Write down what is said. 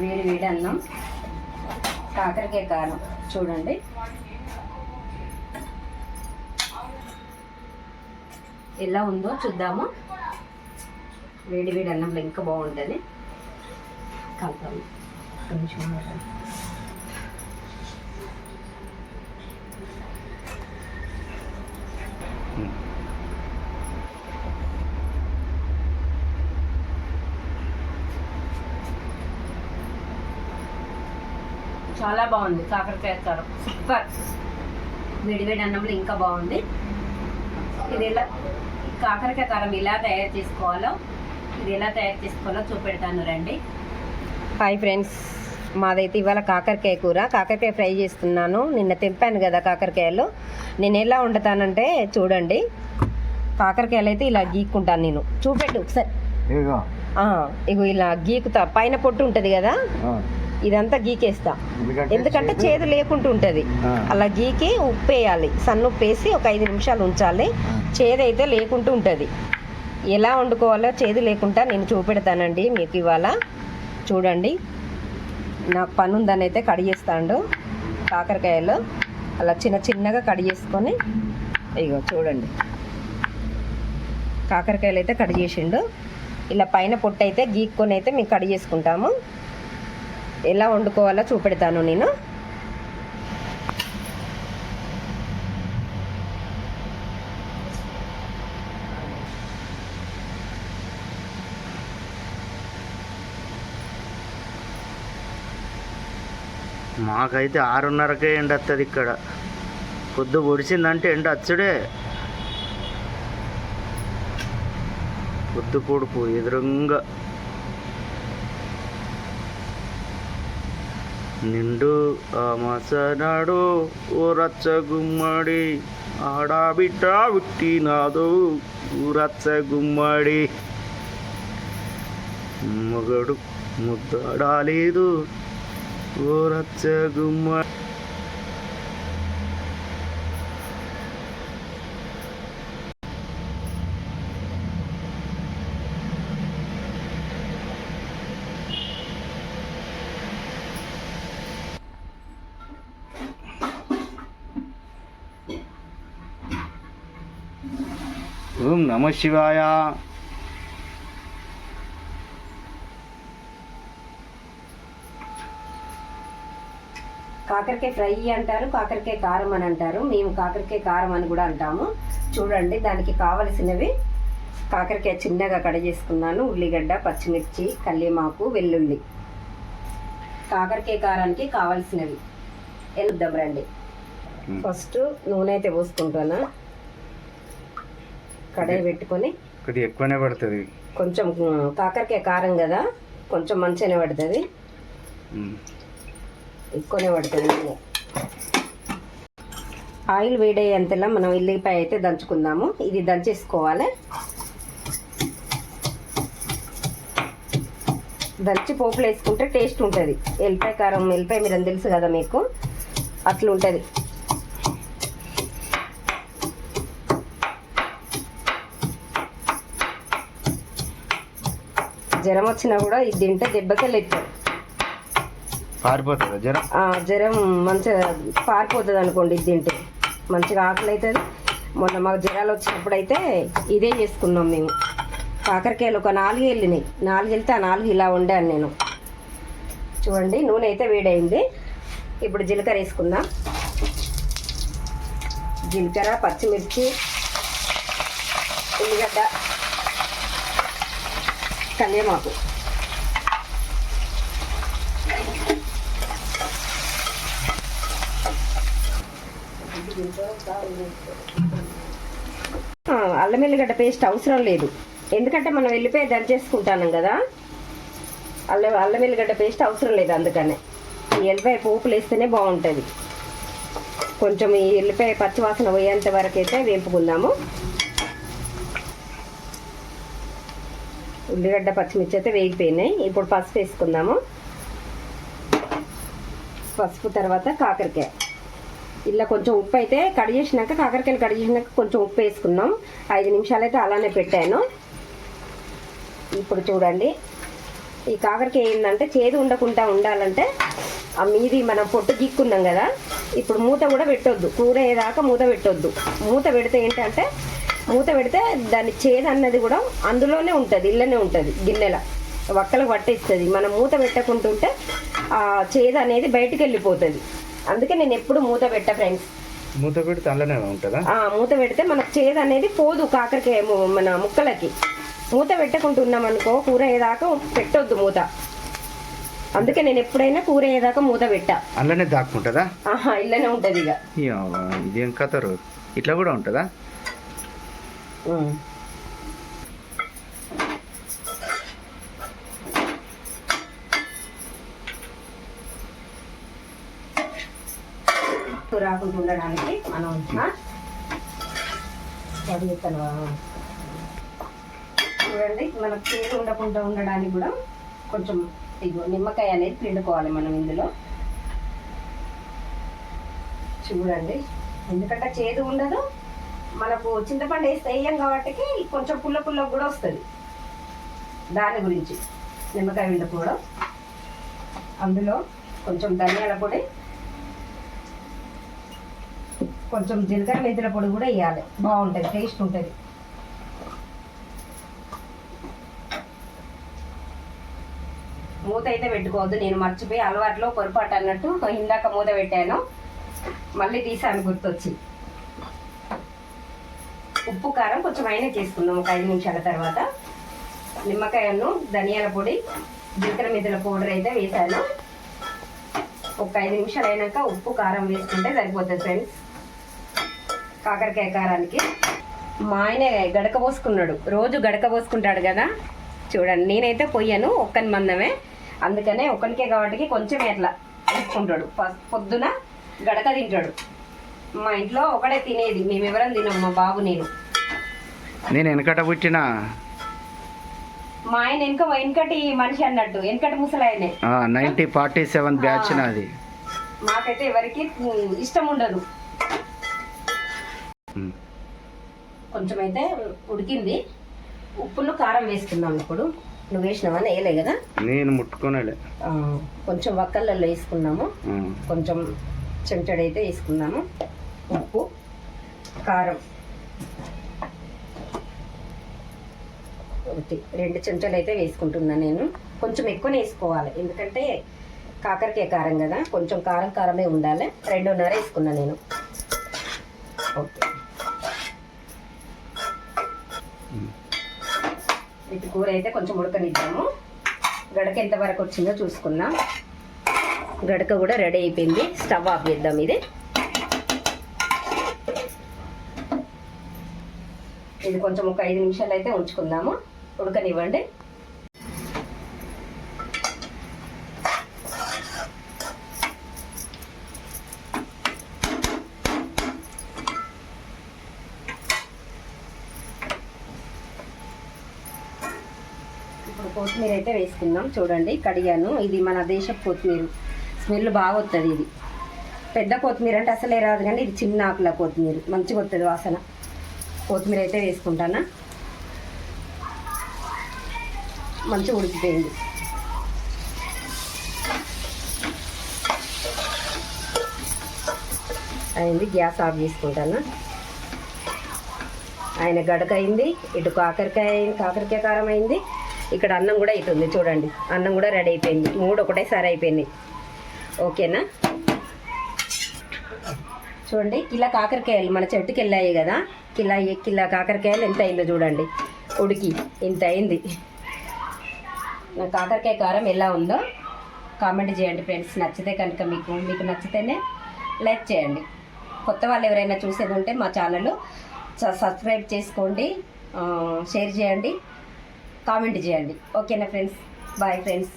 వేడి వేడి అన్నం. కాకరకాయ కారం. చూడండి. ఎలా ఉందో చూద్దాము. వేడి వేడి అన్నంలో ఇంకా బాగుంటుంది. కలుపుతాము కొంచెం చాలా బాగుంది. కాకరకాయ కారం సూపర్ వేడి వేడి అన్నంలో ఇంకా బాగుంది. ఇది ఎలా కాకరకాయ కారం ఎలా తయారు చేసుకోవాలో ఇది ఎలా తయారు చేసుకోవాలో చూపెడతాను రండి. హాయ్ ఫ్రెండ్స్ మాదైతే ఇవాళ కాకరకాయ కూర. కాకరకాయ ఫ్రై చేస్తున్నాను. నిన్న తెంపాను కదా కాకరకాయలు. నేను ఎలా వండుతానంటే చూడండి. కాకరకాయలు అయితే ఇలా గీక్కుంటాను నేను. చూపెట్టు ఒకసారి. ఇగో ఇలా గీకుతా. పైన పొట్టు ఉంటుంది కదా? ఆ, ఇదంతా గీకేస్తా. ఎందుకంటే చేదు- లేకుండా ఉంటుంది. అలా గీకి ఉప్పు వేయాలి సన్న ఉప్పు వేసి ఒక ఐదు నిమిషాలు ఉంచాలి. ఆ. చేదు అయితే లేకుండా ఉంటుంది. ఎలా వండుకోవాలో చేదు లేకుండా నేను చూపెడతానండి మీకు ఇవాళ. చూడండి. నాకు పని ఉందని అయితే కడిగేస్తాడు కాకరకాయలు. అలా చిన్న చిన్నగా కడిగేసుకొని ఇగో చూడండి. కాకరకాయలు అయితే కడిగేసిండు ఇలా పైన పొట్టు అయితే గీక్కొని అయితే మేము కడిగేసుకుంటాము ఎలా వండుకోవాలో చూపెడతాను నేను. మాకైతే ఆరున్నరకే ఎండ వస్తుంది ఇక్కడ. పొద్దు పొడిచిందంటే ఎండ వచ్చుడే పొద్దు పొడుపు ఎదురుంగా. నిండు ఆ మసనాడు ఓ రచ్చ గుమ్మడి ఆడాబిడ్డ పుట్టినాదు ఊరచ్చ గుమ్మడి మగడు ముద్దాడాలేదు ఓ రచ్చ ఓం నమ శివాయ. కాకరకాయ ఫ్రై అంటారు కాకరకాయ కారం అని అంటారు. మేము కాకరకాయ కారం అని కూడా అంటాము. చూడండి దానికి కావలసినవి కాకరకాయ చిన్నగా కట్ చేసుకున్నాను. ఉల్లిగడ్డ పచ్చిమిర్చి కల్లిమాకు వెల్లుల్లి. కాకరకాయ కారానికి కావలసినవి. వెళ్దాం రండి. ఫస్ట్ నూనె అయితే పోసుకుంటాను? కడాయి పెట్టుకొని కొద్దిగా ఎక్కువనే పడుతుంది. కొంచెం కాకరకాయ కారం కదా కొంచెం మంచిగానే పడుతుంది. ఎక్కువనే పడుతుంది. ఆయిల్ వేడయ్యేంతలా మనం ఎల్లిపాయ అయితే దంచుకుందాము. ఇది దంచేసుకోవాలి. దంచి పోపులు వేసుకుంటే టేస్ట్ ఉంటుంది. ఎల్లిపాయ కారం ఎల్లిపాయ మీరు తెలుసు కదా మీకు. అట్లా ఉంటుంది జ్వరం వచ్చినా కూడా ఇది తింటే దెబ్బకెళ్ళి ఎత్తారు పారిపోతుందా ఆ, జ్వరం మంచిగా పారిపోతుంది అనుకోండి ఇది తింటే. మంచిగా ఆకలి అవుతుంది. మొన్న మాకు జ్వరాలు వచ్చినప్పుడు అయితే ఇదే చేసుకున్నాం మేము. కాకరకాయలు ఒక నాలుగు వెళ్ళినాయి. నాలుగు వెళ్తే ఆ నాలుగు ఇలా వండాను నేను. చూడండి నూనె అయితే వేడైంది. ఇప్పుడు జీలకర్ర వేసుకుందాం. జీలకర్ర పచ్చిమిర్చి ఉల్లిగడ్డ. కల్లేమాకు మాకు. అల్లం ఎల్లిగడ్డ పేస్ట్ అవసరం లేదు. ఎందుకంటే మనం వెళ్ళిపోయి దంచేసుకుంటాం కదా. అల్లం అల్లం ఎల్లిగడ్డ పేస్ట్ అవసరం లేదు అందుకనే. ఈ ఎల్లిపాయ పోపులు వేస్తేనే బాగుంటుంది. కొంచెం ఈ ఎల్లిపాయ పచ్చివాసన పోయేంత వరకు అయితే వేపుకుందాము. ఉల్లిగడ్డ పచ్చిమిర్చి అయితే వేగిపోయినాయి. ఇప్పుడు పసుపు వేసుకుందాము. పసుపు తర్వాత కాకరకాయ. ఇలా కొంచెం ఉప్పు అయితే కడి చేసినాక కాకరకాయలు కడి చేసినాక కొంచెం ఉప్పు వేసుకున్నాం. ఐదు నిమిషాలు అయితే అలానే పెట్టాను. ఇప్పుడు చూడండి. ఈ కాకరకాయ ఏంటంటే చేదు ఉండకుండా ఉండాలంటే ఆ మీది మనం పొట్టు గిక్కున్నాం కదా. ఇప్పుడు మూత కూడా పెట్టొద్దు. కూర అయ్యేదాకా మూత పెట్టొద్దు. మూత పెడితే ఏంటంటే మూత పెడితే దాని చేదు అన్నది కూడా అందులోనే ఉంటుంది ఇళ్ళనే ఉంటుంది గిన్నెల. వక్కలకు పట్టేస్తుంది. మనం మూత పెట్టకుంటుంటే ఆ చేదు అనేది బయటికి వెళ్ళిపోతుంది. అందుకే నేను ఎప్పుడు మూత పెట్ట ఫ్రెండ్స్. మూత పెడితే అందులోనే ఉంటుందా? ఆ మూత పెడితే మనకు చేదు అనేది పోదు కాకరకాయ మన ముక్కలకి. మూత పెట్టకుంటున్నాం అనుకో కూర అయ్యేదాకా పెట్టొద్దు మూత. అందుకే నేను ఎప్పుడైనా కూర అయ్యేదాకా మూత పెట్టా. అందులోనే దాక్కుంటుందా? ఆహా ఇల్లనే ఉంటుంది ఇక. ఇదేం కథరు ఇట్లా కూడా ఉంటుందా? రాకుండా ఉండడానికి మనం చదువుతాను. చూడండి మనకు చేదు ఉండకుండా ఉండడానికి కూడా కొంచెం ఇగో నిమ్మకాయ అనేది పిండుకోవాలి మనం ఇందులో. చూడండి ఎందుకంటే చేదు ఉండదు మనకు చింతపండు వేస్తే వేయం కాబట్టి కొంచెం పుల్ల పుల్ల కూడా వస్తుంది. దాని గురించి నిమ్మకాయ వండుకోవడం అందులో కొంచెం ధనియాల పొడి కొంచెం జీలకర్ర మెంతుల పొడి కూడా వేయాలి. బాగుంటుంది టేస్ట్ ఉంటుంది. మూత అయితే పెట్టుకోవద్దు నేను మర్చిపోయి అలవాట్లో పొరపాటు అన్నట్టు ఇందాక మూత పెట్టాను. మళ్ళీ తీసాను గుర్తొచ్చి. ఉప్పు కారం కొంచెం అయినా చేసుకుందాం ఒక ఐదు నిమిషాల తర్వాత నిమ్మకాయను ధనియాల పొడి జీలకర్ర మెంతుల పౌడర్ అయితే వేసాను. ఒక ఐదు నిమిషాలు అయినాక ఉప్పు కారం వేసుకుంటే సరిపోతుంది ఫ్రెండ్స్. కాకరకాయ కారానికి. మా ఆయన గడక పోసుకున్నాడు రోజు గడక పోసుకుంటాడు కదా. చూడండి నేనైతే పొయ్యను ఒక్కని మందమే. అందుకనే ఒక్కనికే కాబట్టి కొంచెం ఎట్లా తీసుకుంటాడు పొద్దున గడక తింటాడు. మా ఇంట్లో ఒకడే తినేది మేము ఎవరం తినం మా బాబు నేను. నేను వెనకట పుట్టిన? మా ఆయన వెనక వెనకటి మనిషి అన్నట్టు వెనకటి ముసలాయనే. నైన్టీ ఫార్టీ సెవెన్ బ్యాచ్ నాది. మాకైతే ఎవరికి ఇష్టం ఉండదు. కొంచెం అయితే ఉడికింది. ఉప్పును కారం వేసుకుందాం ఇప్పుడు. నువ్వు వేసినావా? వేయలే కదా? నేను ముట్టుకోనలే. కొంచెం వక్కలలో వేసుకున్నాము. కొంచెం చెంచడైతే వేసుకున్నాము ఉప్పు కారం. ఒకటి రెండు చెంచాలు అయితే వేసుకుంటున్నాను నేను. కొంచెం ఎక్కువనే వేసుకోవాలి. ఎందుకంటే కాకరకాయ కారం కదా. కొంచెం కారం కారమే ఉండాలి. రెండున్నర వేసుకున్నాను నేను. ఓకే. వీటి కూర అయితే కొంచెం ఉడకనిద్దాము. గడక ఎంత వరకు వచ్చిందో చూసుకుందాం. గడక కూడా రెడీ అయిపోయింది. స్టవ్ ఆఫ్ చేద్దాం ఇది. ఇది కొంచెం ఒక ఐదు నిమిషాలు అయితే ఉంచుకుందాము. ఉడకనివ్వండి. ఇప్పుడు కొత్తిమీర అయితే వేసుకుందాం. చూడండి కడిగాను. ఇది మన దేశపు కొత్తిమీర. స్మెల్ బాగా వస్తుంది ఇది. పెద్ద కొత్తిమీర అంటే అసలే రాదు కానీ ఇది చిన్న ఆకుల కొత్తిమీర. మంచిగా వస్తుంది వాసన. కొత్తిమీర అయితే వేసుకుంటానా? మంచిగా ఉడికిపోయింది. అయింది గ్యాస్ ఆఫ్ చేసుకుంటాను? ఆయన గడక అయింది ఇటు కాకరకాయ కాకరకాయ కారం అయింది. ఇక్కడ అన్నం కూడా అవుతుంది చూడండి. అన్నం కూడా రెడీ అయిపోయింది. మూడు ఒకటేసారి అయిపోయింది ఓకేనా? చూడండి కిలో కాకరకాయలు మన చెట్టుకి వెళ్ళాయి కదా. కిలో కిలో కాకరకాయలు ఎంత అయిందో చూడండి. ఉడికి ఇంత అయింది. నా కాకరకాయ కారం ఎలా ఉందో కామెంట్ చేయండి ఫ్రెండ్స్. నచ్చితే కనుక మీకు మీకు నచ్చితేనే లైక్ చేయండి. కొత్త వాళ్ళు ఎవరైనా చూసేది ఉంటే మా ఛానల్ సబ్స్క్రైబ్ చేసుకోండి షేర్ చేయండి కామెంట్ చేయండి. ఓకేనా ఫ్రెండ్స్? Bye friends.